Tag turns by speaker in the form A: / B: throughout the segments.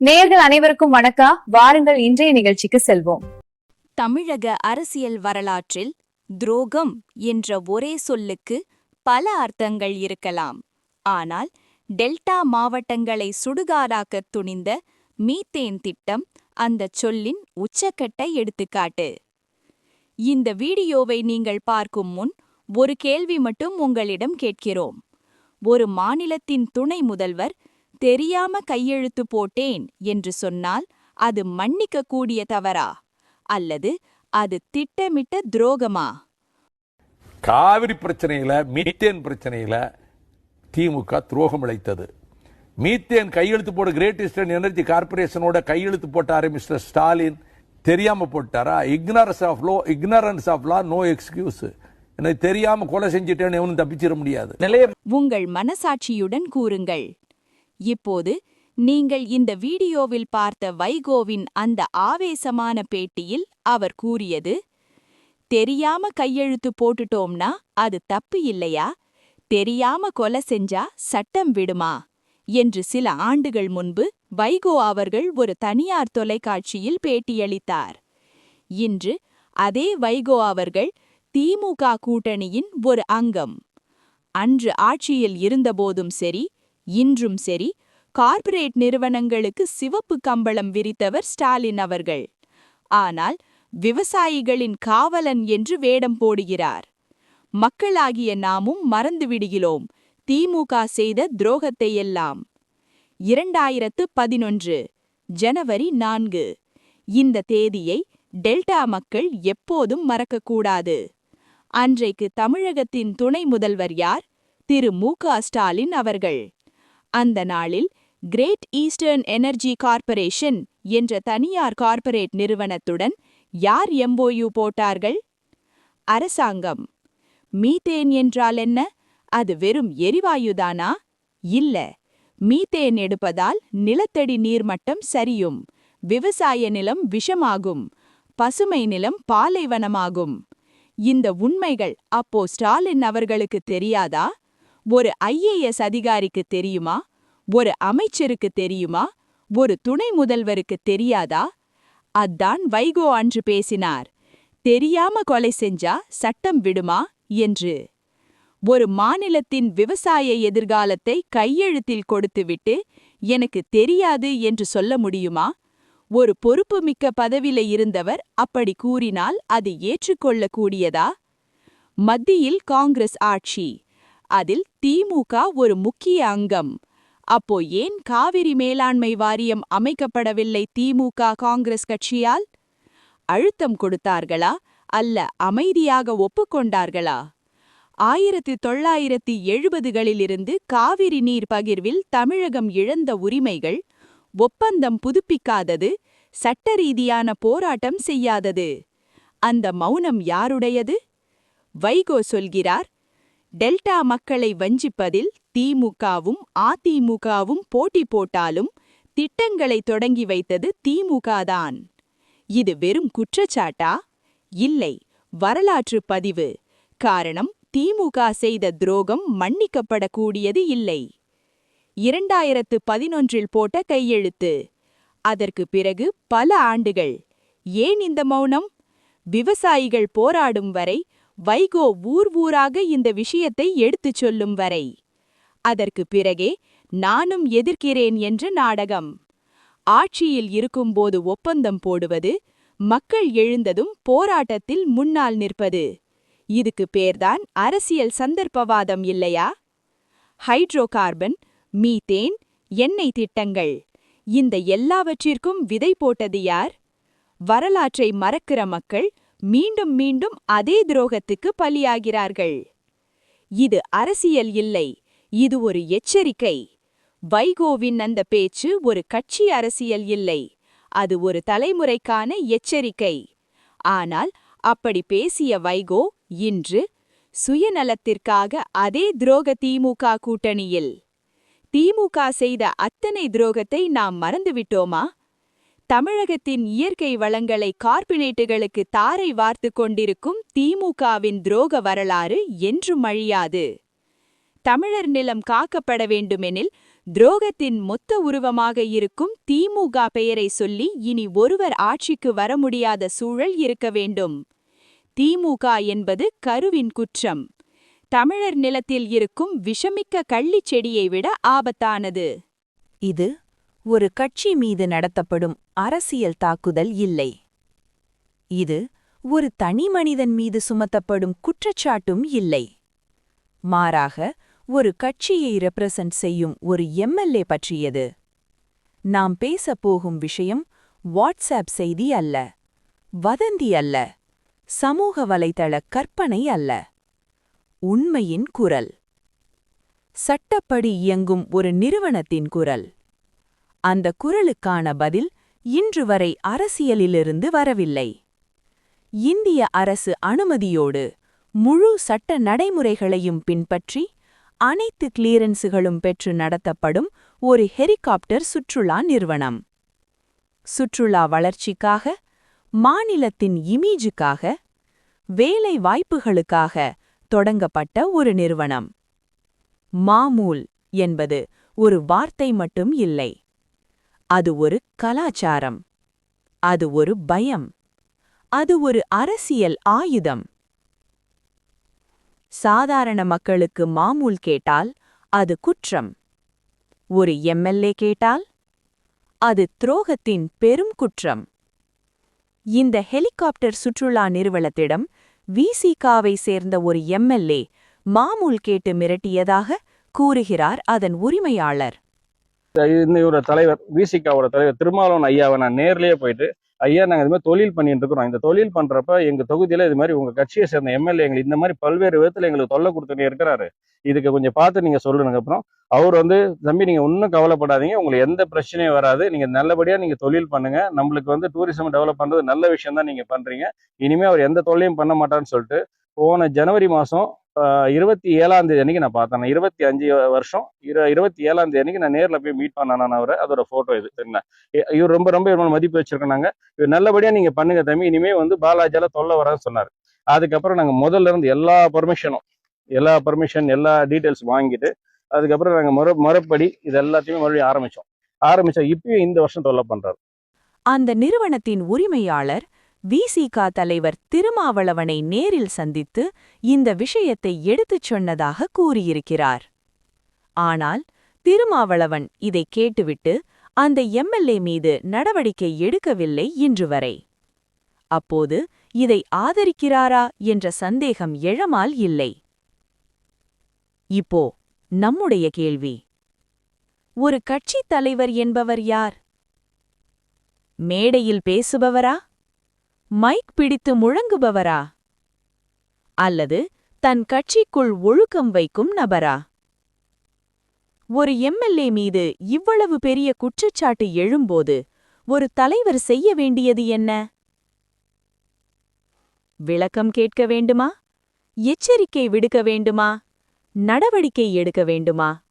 A: நேயர்கள் அனைவருக்கும் வணக்கம் வாருங்கள் இன்றைய நிகழ்ச்சிக்கு செல்வோம்.
B: தமிழக அரசியல் வரலாற்றில் துரோகம் என்ற ஒரே சொல்லுக்கு பல அர்த்தங்கள் இருக்கலாம். ஆனால் டெல்டா மாவட்டங்களை சுடுகாடாக்கத் துணிந்த மீத்தேன் திட்டம் அந்தச் சொல்லின் உச்சக்கட்டை எடுத்துக்காட்டு. இந்த வீடியோவை நீங்கள் பார்க்கும் முன் ஒரு கேள்வி மட்டும் உங்களிடம் கேட்கிறோம். ஒரு மாநிலத்தின் துணை முதல்வர் தெரியாம கையெழுத்து போட்டேன் என்று சொன்னால் அது மன்னிக்கக்கூடிய தவறா? அல்லது அது திட்டமிட்ட துரோகமா?
C: காவிரி பிரச்சனையில மீத்தேன் பிரச்சனையில திமுக துரோகம் இழைத்தது. மீத்தேன் கையெழுத்து போட கிரேட் ஈஸ்டர்ன் எனர்ஜி கார்பரேஷனோட கையெழுத்து போட்டாரு மிஸ்டர் ஸ்டாலின் தெரியாம போட்டாரா? Ignorance of law ignorance of law no excuse எனக்கு தெரியாம கொலை செஞ்சுட்டேன்னு எவனும் தப்பிச்சிட முடியாது. நிலைய
B: உங்கள் மனசாட்சியுடன் கூறுங்கள். இப்போது நீங்கள் இந்த வீடியோவில் பார்த்த வைகோவின் அந்த ஆவேசமான பேட்டியில் அவர் கூறியது தெரியாம கையெழுத்து போட்டுட்டோம்னா அது தப்பு இல்லையா? தெரியாம கொலை செஞ்சா சட்டம் விடுமா? என்று சில ஆண்டுகள் முன்பு வைகோ அவர்கள் ஒரு தனியார் தொலைக்காட்சியில் பேட்டியளித்தார். இன்று அதே வைகோ அவர்கள் திமுக கூட்டணியின் ஒரு அங்கம். அன்று ஆட்சியில் இருந்தபோதும் சரி இன்றும் சரி கார்ப்பரேட் நிறுவனங்களுக்கு சிவப்பு கம்பளம் விரித்தவர் ஸ்டாலின் அவர்கள். ஆனால் விவசாயிகளின் காவலன் என்று வேடம் போடுகிறார். மக்களாகிய நாமும் மறந்துவிடுகிறோம் திமுக செய்த துரோகத்தையெல்லாம். இரண்டாயிரத்து பதினொன்று ஜனவரி நான்கு. இந்த தேதியை டெல்டா மக்கள் எப்போதும் மறக்கக்கூடாது. அன்றைக்கு தமிழகத்தின் துணை முதல்வர் யார்? திரு மு க ஸ்டாலின் அவர்கள். அந்த நாளில் கிரேட் ஈஸ்டர்ன் எனர்ஜி கார்ப்பரேஷன் என்ற தனியார் கார்ப்பரேட் நிறுவனத்துடன் யார் எம்போயு போட்டார்கள்? அரசாங்கம். மீத்தேன் என்றால் என்ன? அது வெறும் எரிவாயுதானா இல்ல. மீத்தேன் எடுப்பதால் நிலத்தடி நீர்மட்டம் சரியும். விவசாய நிலம் விஷமாகும். பசுமை நிலம் பாலைவனமாகும். இந்த உண்மைகள் அப்போ ஸ்டாலின் அவர்களுக்கு தெரியாதா? ஒரு ஐஏஎஸ் அதிகாரிக்கு தெரியுமா? ஒரு அமைச்சருக்கு தெரியுமா? ஒரு துணை முதல்வருக்கு தெரியாதா? அதான் வைகோ அன்று பேசினார். தெரியாம கொலை செஞ்சா சட்டம் விடுமா? என்று. ஒரு மாநிலத்தின் விவசாய எதிர்காலத்தை கையெழுத்தில் கொடுத்துவிட்டு எனக்கு தெரியாது என்று சொல்ல முடியுமா? ஒரு பொறுப்புமிக்க பதவியில இருந்தவர் அப்படி கூறினால் அது ஏற்றுக்கொள்ளக்கூடியதா மத்தியில் காங்கிரஸ் ஆட்சி. அதில் திமுக ஒரு முக்கிய அங்கம். அப்போ ஏன் காவிரி மேலாண்மை வாரியம் அமைக்கப்படவில்லை திமுக காங்கிரஸ் கட்சியால்? அழுத்தம் கொடுத்தார்களா அல்ல அமைதியாக ஒப்புக்கொண்டார்களா? ஆயிரத்தி தொள்ளாயிரத்தி எழுபதுகளிலிருந்து காவிரி நீர் பகிர்வில் தமிழகம் இழந்த உரிமைகள் ஒப்பந்தம் புதுப்பிக்காதது சட்ட ரீதியான போராட்டம் செய்யாதது. அந்த மௌனம் யாருடையது? வைகோ சொல்கிறார் டெல்டா மக்களை வஞ்சிப்பதில் திமுகவும் அதிமுகவும் போட்டி போட்டாலும் திட்டங்களை தொடங்கி வைத்தது திமுக தான் இது வெறும் குற்றச்சாட்டா? இல்லை. வரலாற்று பதிவு. காரணம் திமுக செய்த துரோகம் மன்னிக்கப்படக்கூடியது இல்லை. இரண்டாயிரத்து பதினொன்றில் போட்ட கையெழுத்து. அதற்கு பிறகு பல ஆண்டுகள். ஏன் இந்த மௌனம்? விவசாயிகள் போராடும் வரை வைகோ ஊர் ஊராக இந்த விஷயத்தை எடுத்துச் சொல்லும் வரை. அதற்கு பிறகே நானும் எதிர்க்கிறேன் என்ற நாடகம். ஆட்சியில் இருக்கும்போது ஒப்பந்தம் போடுவது மக்கள் எழுந்ததும் போராட்டத்தில் முன்னால் நிற்பது. இதுக்கு பேர்தான் அரசியல் சந்தர்ப்பவாதம் இல்லையா? ஹைட்ரோ கார்பன் மீத்தேன் எண்ணெய் திட்டங்கள் இந்த எல்லாவற்றிற்கும் விதை போட்டது யார்? வரலாற்றை மறக்கிற மக்கள் மீண்டும் மீண்டும் அதே துரோகத்துக்கு பலியாகிறார்கள். இது அரசியல் இல்லை. இது ஒரு எச்சரிக்கை. வைகோவின் அந்த பேச்சு ஒரு கட்சி அரசியல் இல்லை. அது ஒரு தலைமுறைக்கான எச்சரிக்கை. ஆனால் அப்படி பேசிய வைகோ இன்று சுயநலத்திற்காக அதே துரோக திமுக கூட்டணியில். திமுக செய்த அத்தனை துரோகத்தை நாம் மறந்துவிட்டோமா? தமிழகத்தின் இயற்கை வளங்களை கார்பினேட்டுகளுக்கு தாரை வார்த்து கொண்டிருக்கும் திமுகவின் துரோக வரலாறு என்றும் அழியாது. தமிழர் நிலம் காக்கப்பட வேண்டுமெனில் துரோகத்தின் மொத்த உருவமாக இருக்கும் திமுக பெயரை சொல்லி இனி ஒருவர் ஆட்சிக்கு வர முடியாத சூழல் இருக்க வேண்டும். திமுக என்பது கருவின் குற்றம். தமிழர் நிலத்தில் இருக்கும் விஷமிக்க கள்ளிச் செடியை விட ஆபத்தானது.
D: இது ஒரு கட்சி மீது நடத்தப்படும் அரசியல் தாக்குதல் இல்லை. இது ஒரு தனிமனிதன் மீது சுமத்தப்படும் குற்றச்சாட்டும் இல்லை. மாறாக ஒரு கட்சியை ரெப்ரசன்ட் செய்யும் ஒரு எம்எல்ஏ பற்றியது. நாம் பேசப்போகும் விஷயம் வாட்ஸ்ஆப் செய்தி அல்ல வதந்தி அல்ல சமூக வலைதள கற்பனை அல்ல. உண்மையின் குரல். சட்டப்படி இயங்கும் ஒரு நிறுவனத்தின் குரல். அந்த குரலுக்கான பதில் இன்று வரை அரசியலிலிருந்து வரவில்லை. இந்திய அரசு அனுமதியோடு முழு சட்ட நடைமுறைகளையும் பின்பற்றி அனைத்து கிளியரன்ஸுகளும் பெற்று நடத்தப்படும் ஒரு ஹெலிகாப்டர் சுற்றுலா நிறுவனம். சுற்றுலா வளர்ச்சிக்காக மாநிலத்தின் இமேஜுக்காக வேலை வாய்ப்புகளுக்காக தொடங்கப்பட்ட ஒரு நிறுவனம். மாமூல் என்பது ஒரு வார்த்தை மட்டும் இல்லை. அது ஒரு கலாச்சாரம். அது ஒரு பயம். அது ஒரு அரசியல் ஆயுதம். சாதாரண மக்களுக்கு மாமூல் கேட்டால் அது குற்றம். ஒரு எம்எல்ஏ கேட்டால் அது துரோகத்தின் பெரும் குற்றம். இந்த ஹெலிகாப்டர் சுற்றுலா நிறுவனத்திடம் விசிகாவை சேர்ந்த ஒரு எம்எல்ஏ மாமூல் கேட்டு மிரட்டியதாக கூறுகிறார் அதன் உரிமையாளர்.
E: இன்னையோட தலைவர் விசிகாவோட தலைவர் திருமாவளவன் ஐயாவை நான் நேர்லேயே போயிட்டு ஐயா நாங்கள் இது மாதிரி தொழில் பண்ணிட்டு இருக்கிறோம். இந்த தொழில் பண்றப்ப எங்க தொகுதியில இது மாதிரி உங்க கட்சியை சேர்ந்த எம்எல்ஏ எங்களுக்கு இந்த மாதிரி பல்வேறு விதத்துல எங்களுக்கு தொல்லை கொடுத்துட்டே இருக்கிறாரு. இதுக்கு கொஞ்சம் பார்த்து நீங்க சொல்லுங்க அப்புறம். அவர் வந்து தம்பி நீங்க ஒன்றும் கவலைப்படாதீங்க. உங்களுக்கு எந்த பிரச்சனையும் வராது. நீங்க நல்லபடியா நீங்க தொழில் பண்ணுங்க. நம்மளுக்கு வந்து டூரிசம் டெவலப் பண்றது நல்ல விஷயம் தான் நீங்க பண்றீங்க. இனிமே அவர் எந்த தொல்லையும் பண்ண மாட்டான்னு சொல்லிட்டு போன ஜனவரி மாசம் இருபத்தி ஏழாம் தேதி அன்னைக்கு நான் பார்த்தேன். இருபத்தி அஞ்சு வருஷம் இரு இருபத்தி ஏழாம் தேதி அன்னைக்கு நான் நேரில் போய் மீட் பண்ணேன் நான் அவரை. அதோட ஃபோட்டோ இது. என்ன? இவர் ரொம்ப ரொம்ப இவங்க மதிப்பு வச்சிருக்கோம் இவர் நல்லபடியா நீங்க பண்ணுங்க தம்பி. இனிமே வந்து பாலாஜியால தொல்லை வரான்னு சொன்னார். அதுக்கப்புறம் நாங்க முதல்ல இருந்து எல்லா பர்மிஷனும் எல்லா பர்மிஷன் எல்லா டீட்டெயில்ஸ் வாங்கிட்டு அதுக்கப்புறம் நாங்க முறை முறைப்படி இது எல்லாத்தையுமே மறுபடியும் ஆரம்பித்தோம் ஆரம்பிச்சோம் இப்பயும் இந்த வருஷம் தொல்லை பண்றாரு.
D: அந்த நிறுவனத்தின் உரிமையாளர் விசிகா தலைவர் திருமாவளவனை நேரில் சந்தித்து இந்த விஷயத்தை எடுத்துச் சொன்னதாக கூறியிருக்கிறார். ஆனால் திருமாவளவன் இதை கேட்டுவிட்டு அந்த எம்எல்ஏ மீது நடவடிக்கை எடுக்கவில்லை இன்று வரை. அப்போது இதை ஆதரிக்கிறாரா என்ற சந்தேகம் எழமால் இல்லை. இப்போ நம்முடைய கேள்வி. ஒரு கட்சித் தலைவர் என்பவர் யார்? மேடையில் பேசுபவரா? மைக் பிடித்து முழங்குபவரா? அல்லது தன் கட்சிக்குள் ஒழுக்கம் வைக்கும் நபரா? ஒரு எம்எல்ஏ மீது இவ்வளவு பெரிய குற்றச்சாட்டு எழும்போது ஒரு தலைவர் செய்ய வேண்டியது என்ன? விளக்கம் கேட்க வேண்டுமா? எச்சரிக்கை விடுக்க வேண்டுமா? நடவடிக்கை எடுக்க வேண்டுமா?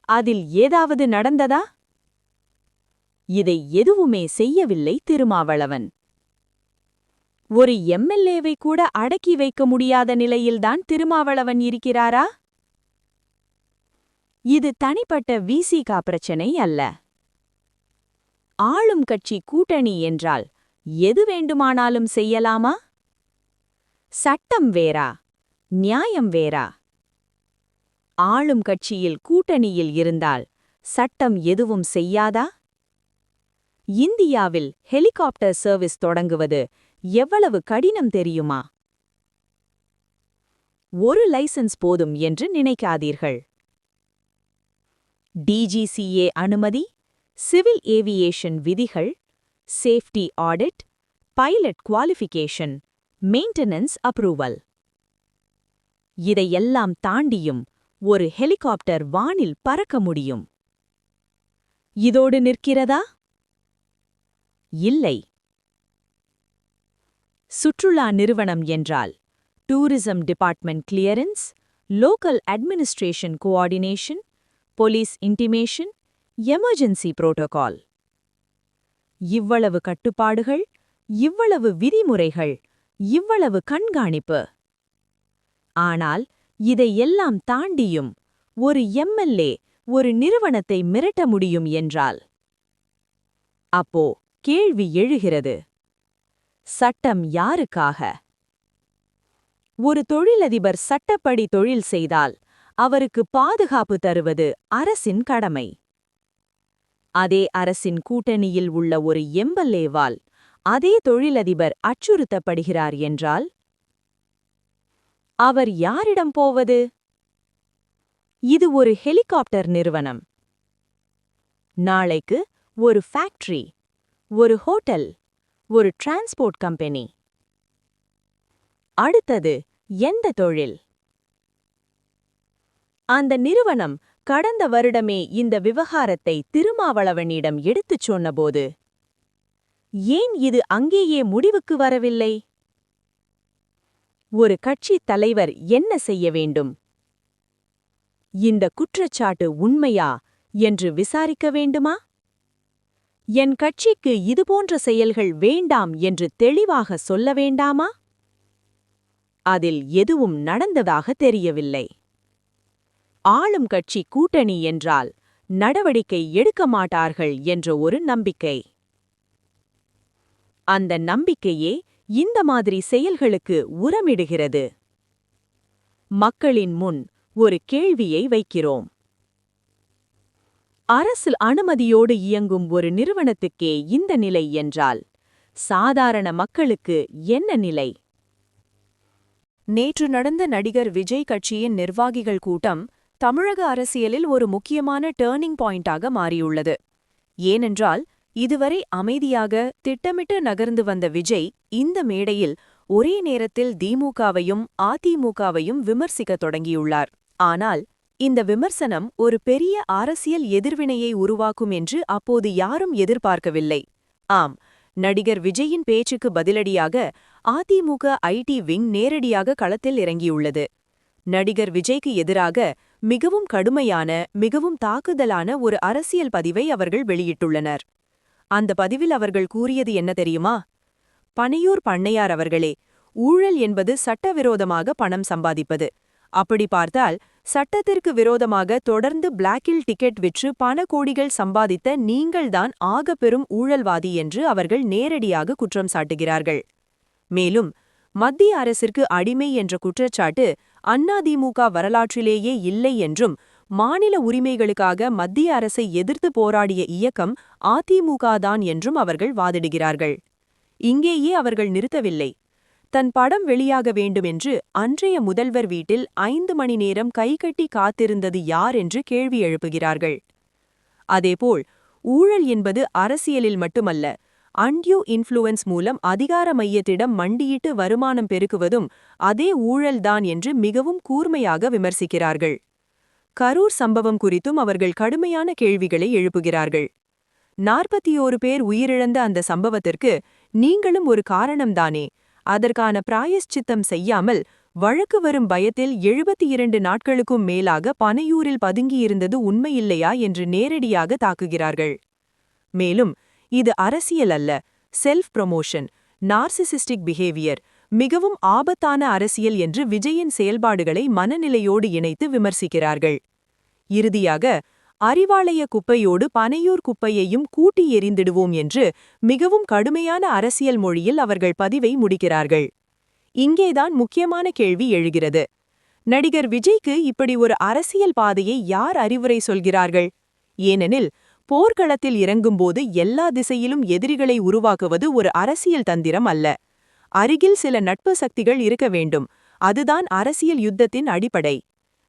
D: அதில் ஏதாவது நடந்ததா? இதை எதுவுமே செய்யவில்லை திருமாவளவன். ஒரு எம்எல்ஏவை கூட அடக்கி வைக்க முடியாத நிலையில்தான் திருமாவளவன் இருக்கிறாரா? இது தனிப்பட்ட விசிகா பிரச்சனை அல்ல. ஆளும் கட்சி கூட்டணி என்றால் எது வேண்டுமானாலும் செய்யலாமா? சட்டம் வேறா? நியாயம் வேறா? ஆளும் கட்சியில் கூட்டணியில் இருந்தால் சட்டம் எதுவும் செய்யாதா? இந்தியாவில் ஹெலிகாப்டர் சர்வீஸ் தொடங்குவது எவ்வளவு கடினம் தெரியுமா? ஒரு லைசென்ஸ் போதும் என்று நினைக்காதீர்கள். டிஜிசிஏ அனுமதி சிவில் ஏவியேஷன் விதிகள் safety audit pilot qualification maintenance approval. இதையெல்லாம் தாண்டியும் ஒரு ஹெலிகாப்டர் வானில் பறக்க முடியும். இதோடு நிற்கிறதா? இல்லை. சுற்றுலா நிறுவனம் என்றால் tourism department clearance local administration coordination police intimation emergency protocol. இவ்வளவு கட்டுப்பாடுகள் இவ்வளவு விதிமுறைகள் இவ்வளவு கண்காணிப்பு. ஆனால்
F: இதையெல்லாம் தாண்டியும் ஒரு எம்எல்ஏ ஒரு நிறுவனத்தை மிரட்ட முடியும் என்றால்? அப்போ கேள்வி எழுகிறது. சட்டம் யாருக்காக? ஒரு தொழிலதிபர் சட்டப்படி தொழில் செய்தால் அவருக்கு பாதுகாப்பு தருவது அரசின் கடமை. அதே அரசின் கூட்டணியில் உள்ள ஒரு எம்எல்ஏவால் அதே தொழிலதிபர் அச்சுறுத்தப்படுகிறார் என்றால்? அவர் யாரிடம் போவது? இது ஒரு ஹெலிகாப்டர் நிறுவனம். நாளைக்கு ஒரு ஃபேக்டரி ஒரு ஹோட்டல் ஒரு டிரான்ஸ்போர்ட் கம்பெனி. அடுத்தது எந்த தொழில்? அந்த நிறுவனம் கடந்த வருடமே இந்த விவகாரத்தை திருமாவளவனிடம் எடுத்துச் சொன்னபோது ஏன் இது அங்கேயே முடிவுக்கு வரவில்லை? ஒரு கட்சித் தலைவர் என்ன செய்ய வேண்டும்? இந்த குற்றச்சாட்டு உண்மையா? என்று விசாரிக்க வேண்டுமா? என் கட்சிக்கு இதுபோன்ற செயல்கள் வேண்டாம் என்று தெளிவாக சொல்ல வேண்டாமா? அதில் எதுவும் நடந்ததாக தெரியவில்லை. ஆளும் கட்சி கூட்டணி என்றால் நடவடிக்கை எடுக்க மாட்டார்கள் என்ற ஒரு நம்பிக்கை. அந்த நம்பிக்கையே இந்த மாதிரி செயல்களுக்கு உரமிடுகிறது. மக்களின் முன் ஒரு கேள்வியை வைக்கிறோம். அரசு அனுமதியோடு இயங்கும் ஒரு நிறுவனத்துக்கே இந்த நிலை என்றால் சாதாரண மக்களுக்கு என்ன நிலை?
D: நேற்று நடந்த நடிகர் விஜய் கட்சியின் நிர்வாகிகள் கூட்டம் தமிழக அரசியலில் ஒரு முக்கியமான டேர்னிங் பாயிண்டாக மாறியுள்ளது. ஏனென்றால் இதுவரை அமைதியாக திட்டமிட்டு நகர்ந்து வந்த விஜய் இந்த மேடையில் ஒரே நேரத்தில் திமுகவையும் அதிமுகவையும் விமர்சிக்கத் தொடங்கியுள்ளார். ஆனால் இந்த விமர்சனம் ஒரு பெரிய அரசியல் எதிர்வினையை உருவாக்கும் என்று அப்போது யாரும் எதிர்பார்க்கவில்லை. ஆம் நடிகர் விஜயின் பேச்சுக்கு பதிலடியாக அதிமுக ஐடி விங் நேரடியாக களத்தில் இறங்கியுள்ளது. நடிகர் விஜய்க்கு எதிராக மிகவும் கடுமையான மிகவும் தாக்குதலான ஒரு அரசியல் பதிவை அவர்கள் வெளியிட்டுள்ளனர். அந்த பதிவில் அவர்கள் கூறியது என்ன தெரியுமா? பனையூர் பண்ணையார் அவர்களே ஊழல் என்பது சட்டவிரோதமாக பணம் சம்பாதிப்பது. அப்படி பார்த்தால் சட்டத்திற்கு விரோதமாக தொடர்ந்து பிளாக்கில் டிக்கெட் விற்று பண கோடிகள் சம்பாதித்த நீங்கள்தான் ஆக பெரும் ஊழல்வாதி என்று அவர்கள் நேரடியாக குற்றம் சாட்டுகிறார்கள். மேலும் மத்திய அரசிற்கு அடிமை என்ற குற்றச்சாட்டு அண்ணாதிமுக வரலாற்றிலேயே இல்லை என்றும் மாநில உரிமைகளுக்காக மத்திய அரசை எதிர்த்து போராடிய இயக்கம் அதிமுக தான் என்றும் அவர்கள் வாதிடுகிறார்கள். இங்கேயே அவர்கள் நிறுத்தவில்லை. தன் படம் வெளியாக வேண்டுமென்று அன்றைய முதல்வர் வீட்டில் ஐந்து மணி நேரம் கைகட்டி காத்திருந்தது யார் என்று கேள்வி எழுப்புகிறார்கள். அதேபோல் ஊழல் என்பது அரசியலில் மட்டுமல்ல அன்டியூ இன்ஃப்ளூயன்ஸ் மூலம் அதிகார மையத்திடம் மண்டியிட்டு வருமானம் பெருக்குவதும் அதே ஊழல்தான் என்று மிகவும் கூர்மையாக விமர்சிக்கிறார்கள். கரூர் சம்பவம் குறித்தும் அவர்கள் கடுமையான கேள்விகளை எழுப்புகிறார்கள். நாற்பத்தி பேர் உயிரிழந்த அந்த சம்பவத்திற்கு நீங்களும் ஒரு காரணம்தானே அதற்கான பிராயஷ்சித்தம் செய்யாமல் வழக்கு வரும் பயத்தில் எழுபத்தி இரண்டு நாட்களுக்கும் மேலாக பனையூரில் பதுங்கியிருந்தது உண்மையில்லையா என்று நேரடியாக தாக்குகிறார்கள். மேலும் இது அரசியல் அல்ல செல்ஃப் ப்ரொமோஷன் நார்சிசிஸ்டிக் பிஹேவியர் மிகவும் ஆபத்தான அரசியல் என்று விஜயின் செயல்பாடுகளை மனநிலையோடு இணைத்து விமர்சிக்கிறார்கள். இறுதியாக அறிவாலய குப்பையோடு பனையூர் குப்பையையும் கூட்டி எறிந்திடுவோம் என்று மிகவும் கடுமையான அரசியல் மொழியில் அவர்கள் பதிவை முடிக்கிறார்கள். இங்கேதான் முக்கியமான கேள்வி எழுகிறது. நடிகர் விஜய்க்கு இப்படி ஒரு அரசியல் பாதையை யார் அறிவுரை சொல்கிறார்கள்? ஏனெனில் போர்க்களத்தில் இறங்கும்போது எல்லா திசையிலும் எதிரிகளை உருவாக்குவது ஒரு அரசியல் தந்திரம் அல்ல. அருகில் சில நட்பு சக்திகள் இருக்க வேண்டும். அதுதான் அரசியல் யுத்தத்தின் அடிப்படை.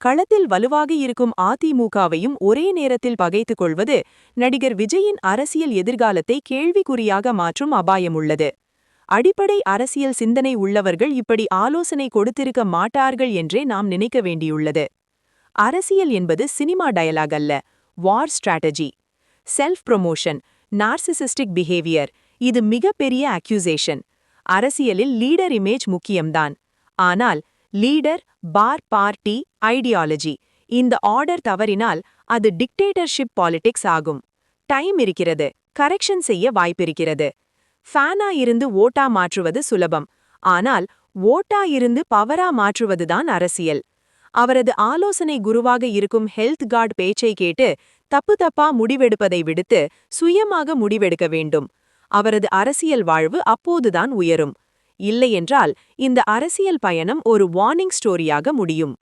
D: களத்தில் வலுவாக இருக்கும் அதிமுகவையும் ஒரே நேரத்தில் பகைத்துக் கொள்வது நடிகர் விஜயின் அரசியல் எதிர்காலத்தை கேள்விக்குறியாக மாற்றும் அபாயம் உள்ளது அடிப்படை அரசியல் சிந்தனை உள்ளவர்கள் இப்படி ஆலோசனை கொடுத்திருக்க மாட்டார்கள் என்றே நாம் நினைக்க வேண்டியுள்ளது. அரசியல் என்பது சினிமா டயலாக் அல்ல war strategy. Self promotion narcissistic behaviour இது மிகப்பெரிய அக்யூசேஷன். அரசியலில் லீடர் இமேஜ் முக்கியம்தான். ஆனால் லீடர் பார் பார்ட்டி ஐடியாலஜி. இந்த ஆர்டர் தவறினால் அது டிக்டேட்டர்ஷிப் பாலிடிக்ஸ் ஆகும். டைம் இருக்கிறது. கரெக்ஷன் செய்ய வாய்ப்பிருக்கிறது. ஃபேனா இருந்து ஓட்டா மாற்றுவது சுலபம். ஆனால் ஓட்டா இருந்து பவரா மாற்றுவதுதான் அரசியல். அவரது ஆலோசனை குருவாக இருக்கும் ஹெல்த் கார்டு பேச்சை கேட்டு தப்பு தப்பா முடிவெடுப்பதை விடுத்து சுயமாக முடிவெடுக்க வேண்டும். அவரது அரசியல் வாழ்வு அப்போதுதான் உயரும். இல்லையென்றால் இந்த அரசியல் பயணம் ஒரு வார்னிங் ஸ்டோரியாக முடியும்.